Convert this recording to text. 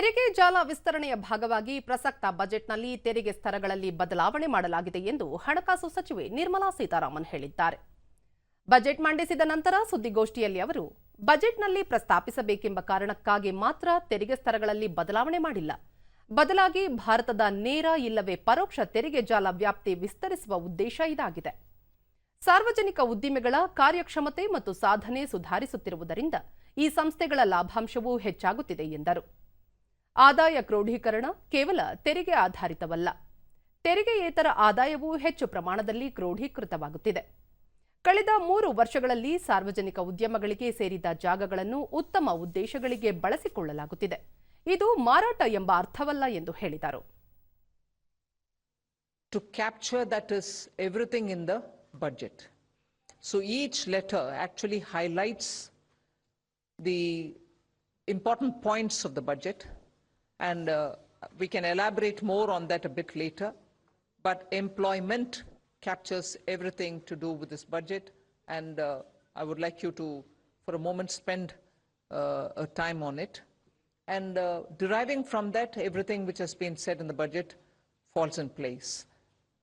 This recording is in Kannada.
ತೆರಿಗೆ ಜಾಲ ವಿಸ್ತರಣೆಯ ಭಾಗವಾಗಿ ಪ್ರಸಕ್ತ ಬಜೆಟ್ನಲ್ಲಿ ತೆರಿಗೆ ಸ್ತರಗಳಲ್ಲಿ ಬದಲಾವಣೆ ಮಾಡಲಾಗಿದೆ ಎಂದು ಹಣಕಾಸು ಸಚಿವೆ ನಿರ್ಮಲಾ ಸೀತಾರಾಮನ್ ಹೇಳಿದ್ದಾರೆ. ಬಜೆಟ್ ಮಂಡಿಸಿದ ನಂತರ ಸುದ್ದಿಗೋಷ್ಠಿಯಲ್ಲಿ ಅವರು, ಬಜೆಟ್ನಲ್ಲಿ ಪ್ರಸ್ತಾಪಿಸಬೇಕೆಂಬ ಕಾರಣಕ್ಕಾಗಿ ಮಾತ್ರ ತೆರಿಗೆ ಸ್ತರಗಳಲ್ಲಿ ಬದಲಾವಣೆ ಮಾಡಿಲ್ಲ. ಬದಲಾಗಿ ಭಾರತದ ನೇರ ಇಲ್ಲವೇ ಪರೋಕ್ಷ ತೆರಿಗೆ ಜಾಲ ವ್ಯಾಪ್ತಿ ವಿಸ್ತರಿಸುವ ಉದ್ದೇಶ ಇದಾಗಿದೆ. ಸಾರ್ವಜನಿಕ ಉದ್ದಿಮೆಗಳ ಕಾರ್ಯಕ್ಷಮತೆ ಮತ್ತು ಸಾಧನೆ ಸುಧಾರಿಸುತ್ತಿರುವುದರಿಂದ ಈ ಸಂಸ್ಥೆಗಳ ಲಾಭಾಂಶವೂ ಹೆಚ್ಚಾಗುತ್ತಿದೆ ಎಂದರು. ಆದಾಯ ಕ್ರೋಢೀಕರಣ ಕೇವಲ ತೆರಿಗೆ ಆಧಾರಿತವಲ್ಲ. ತೆರಿಗೆಯೇತರ ಆದಾಯವೂ ಹೆಚ್ಚು ಪ್ರಮಾಣದಲ್ಲಿ ಕ್ರೋಢೀಕೃತವಾಗುತ್ತಿದೆ. ಕಳೆದ ಮೂರು ವರ್ಷಗಳಲ್ಲಿ ಸಾರ್ವಜನಿಕ ಉದ್ಯಮಗಳಿಗೆ ಸೇರಿದ ಜಾಗಗಳನ್ನು ಉತ್ತಮ ಉದ್ದೇಶಗಳಿಗೆ ಬಳಸಿಕೊಳ್ಳಲಾಗುತ್ತಿದೆ. ಇದು ಮಾರಾಟ ಎಂಬ ಅರ್ಥವಲ್ಲ ಎಂದು ಹೇಳಿದರು. To capture that is everything in the budget. So, each letter actually highlights the important points of the budget. And uh, we can elaborate more on that a bit later. But employment captures everything to do with this budget and uh, I would like you to for a moment spend uh, a time on it. And uh, deriving from that, everything which has been said in the budget falls in place.